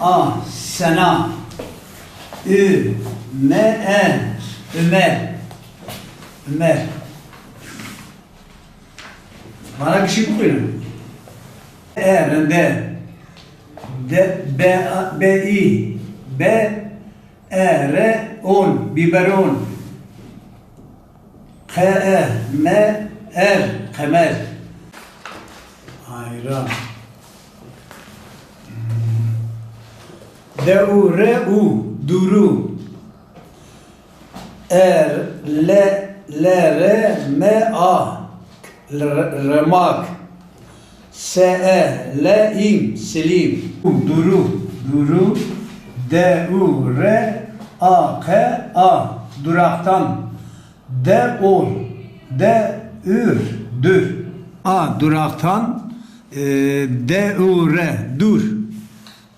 A. Sena. Ü M E. Ömer. Ömer. Bana bir şey bu koyun. E Rende D B A- B I. B E R on biberon. K E M R kemer. Ayran D-U, R-U, duru. Er, le, le, re, me, a. Remak. S-E, le, im, silim. Duru, duru. D-U, R, A, K, A. Duraktan. D-ol. D-ür, dür. A, duraktan. E, D-U-R, dur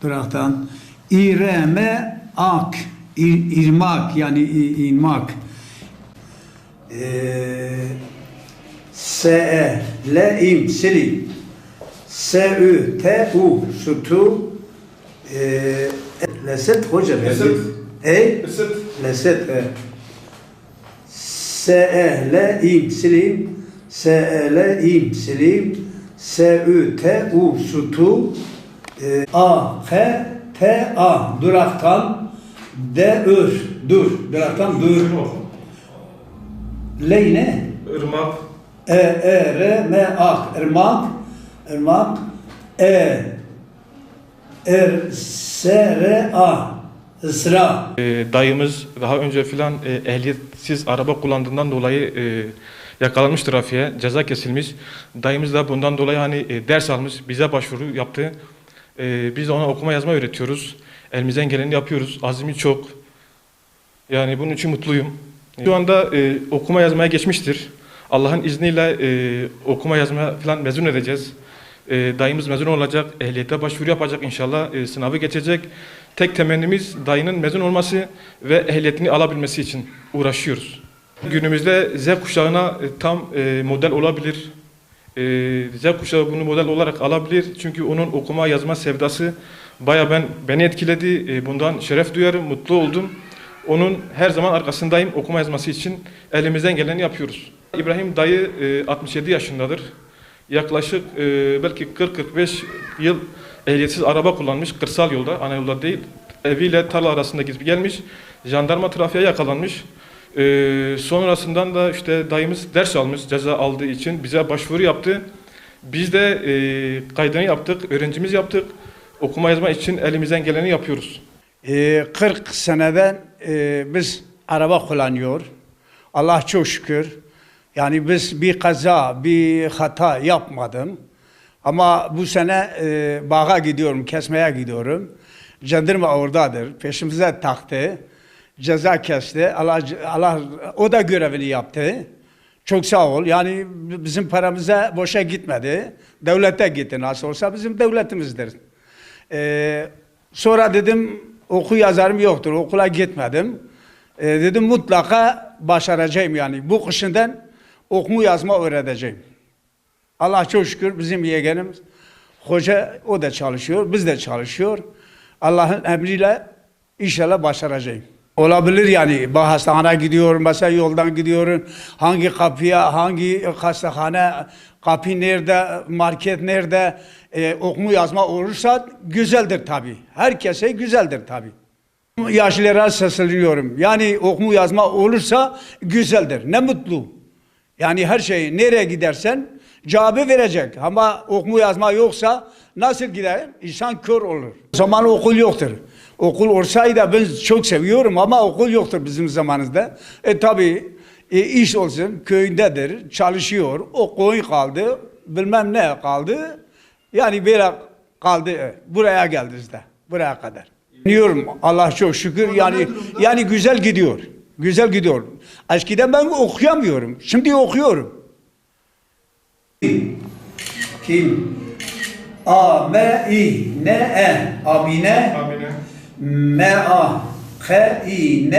duraktan. İreme ak, ir, irmak yani i- inmak. Ee, S-E, L-İm, silim. S-Ü, T-U, sütu. Ee, leset hoca. Leset. E? Isıt. Leset. E. S-E, L-İm, silim. S-E, L-İm, silim. S-Ü, T-U, sütu. Ee, A, F, T, A. Duraktan. D, Ür. Dur. Duraktan dur. Ley ne? Irmak. E, E, R, M, A. Irmak. Irmak. E. R, S, R, A. Isra. E, dayımız daha önce filan e, ehliyetsiz araba kullandığından dolayı e, yakalanmış trafiğe, ceza kesilmiş. Dayımız da bundan dolayı hani e, ders almış, bize başvuru yaptı. E, biz ona okuma yazma öğretiyoruz. Elimizden geleni yapıyoruz. Azmi çok. Yani bunun için mutluyum. Şu anda e, okuma yazmaya geçmiştir. Allah'ın izniyle e, okuma yazma falan mezun edeceğiz. E, dayımız mezun olacak, ehliyete başvuru yapacak inşallah, e, sınavı geçecek. Tek temennimiz dayının mezun olması ve ehliyetini alabilmesi için uğraşıyoruz. Günümüzde Z kuşağına e, tam e, model olabilir. E, Z kuşağı bunu model olarak alabilir. Çünkü onun okuma yazma sevdası baya ben beni etkiledi. E, bundan şeref duyarım, mutlu oldum. Onun her zaman arkasındayım okuma yazması için elimizden geleni yapıyoruz. İbrahim dayı e, 67 yaşındadır. Yaklaşık e, belki 40-45 yıl ehliyetsiz araba kullanmış kırsal yolda, ana yolda değil. Eviyle tarla arasında gidip gelmiş. Jandarma trafiğe yakalanmış. E, sonrasından da işte dayımız ders almış ceza aldığı için bize başvuru yaptı. Biz de e, kaydını yaptık, öğrencimiz yaptık. Okuma yazma için elimizden geleni yapıyoruz. Ee, 40 seneden e, biz araba kullanıyor. Allah çok şükür. Yani biz bir kaza, bir hata yapmadım. Ama bu sene e, bağa gidiyorum, kesmeye gidiyorum. Jandarma oradadır. Peşimize taktı. Ceza kesti. Allah, Allah o da görevini yaptı. Çok sağ ol. Yani bizim paramıza boşa gitmedi. Devlete gitti nasıl olsa bizim devletimizdir. Ee, sonra dedim oku yazarım yoktur. Okula gitmedim. Ee, dedim mutlaka başaracağım yani. Bu kışından okuma yazma öğreteceğim. Allah çok şükür bizim yeğenimiz hoca o da çalışıyor, biz de çalışıyor. Allah'ın emriyle inşallah başaracağım. Olabilir yani. Bak hastaneye gidiyorum, mesela yoldan gidiyorum. Hangi kapıya, hangi hastane, kapı nerede, market nerede, e, okuma yazma olursa güzeldir tabii. Herkese güzeldir tabii. Yaşlılara sesleniyorum. Yani okuma yazma olursa güzeldir. Ne mutlu. Yani her şeyi nereye gidersen cevabı verecek. Ama okuma yazma yoksa nasıl gider? İnsan kör olur. Zaman okul yoktur. Okul olsaydı ben çok seviyorum ama okul yoktur bizim zamanımızda. E tabi e, iş olsun köyündedir, çalışıyor. O koyun kaldı, bilmem ne kaldı. Yani böyle kaldı. e, Buraya geldi işte. Buraya kadar. Diyorum Allah çok şükür yani yani güzel gidiyor. Güzel gidiyor. Eskiden ben okuyamıyorum. Şimdi okuyorum. Kim? A, M, I, N, E. Amine. Amine. M, A. K, I, N,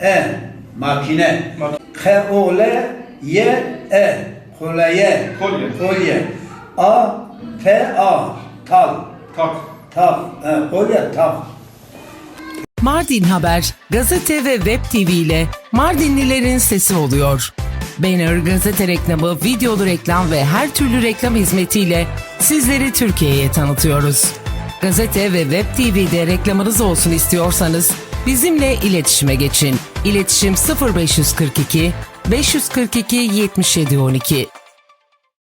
E. Makine. K, O, L, Y, E. Kolye. Kolye. Kolye. A, T, A. Tal. Tak. Tak. Ha, kolye tak. Mardin Haber, gazete ve web TV ile Mardinlilerin sesi oluyor. Banner, gazete reklamı, videolu reklam ve her türlü reklam hizmetiyle sizleri Türkiye'ye tanıtıyoruz. Gazete ve web TV'de reklamınız olsun istiyorsanız bizimle iletişime geçin. İletişim 0542 542 7712